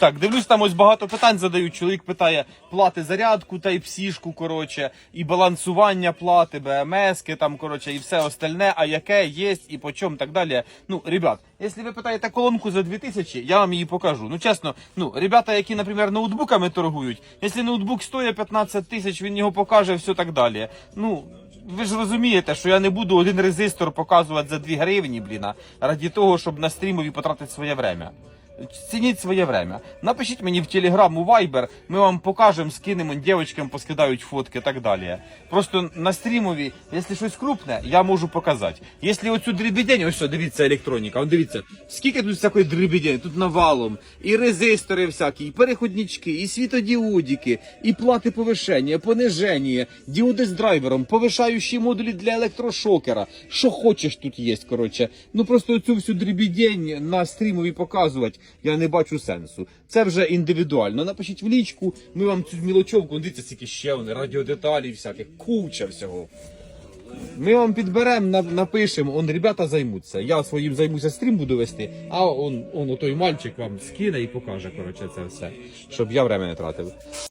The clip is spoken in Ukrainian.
Так, дивлюсь, там ось багато питань задають. Чоловік питає плати зарядку та й псішку, коротше, і балансування плати, БМСки, там, коротше, і все остальне, а яке є і по чому так далі. Ну, ребят, якщо ви питаєте колонку за 2000, я вам її покажу. Ну, чесно, ну, ребята, які, наприклад, ноутбуками торгують, якщо ноутбук стоїть 15 тисяч, він його покаже, все так далі. Ну, ви ж розумієте, що я не буду один резистор показувати за 2 гривні, блін, а раді того, щоб на стрімові потратити своє время. Цініть своє время. Напишіть мені в Телеграм, у Viber, ми вам покажемо, скинемо, дівчатам поскидають фотки і так далі. Просто на стрімові, якщо щось крупне, я можу показати. Якщо оцю дрібідень, ось що, дивіться електроніка, он дивіться, скільки тут всякої дрібідень, тут навалом, і резистори всякі, і переходнички, і світодіодики, і плати повишення, пониження, діоди з драйвером, повишаючі модулі для електрошокера. Що хочеш тут є, коротше. Ну просто цю всю дрібідень на стрімові показувати, я не бачу сенсу. Це вже індивідуально. Напишіть в лічку, ми вам цю мілочовку, дивіться, скільки ще вони, радіодеталі всяких, куча всього. Ми вам підберемо, напишемо, он ребята займуться. Я своїм займуся, стрім буду вести, а он, он той мальчик вам скине і покаже, коротше, це все, щоб я время не тратив.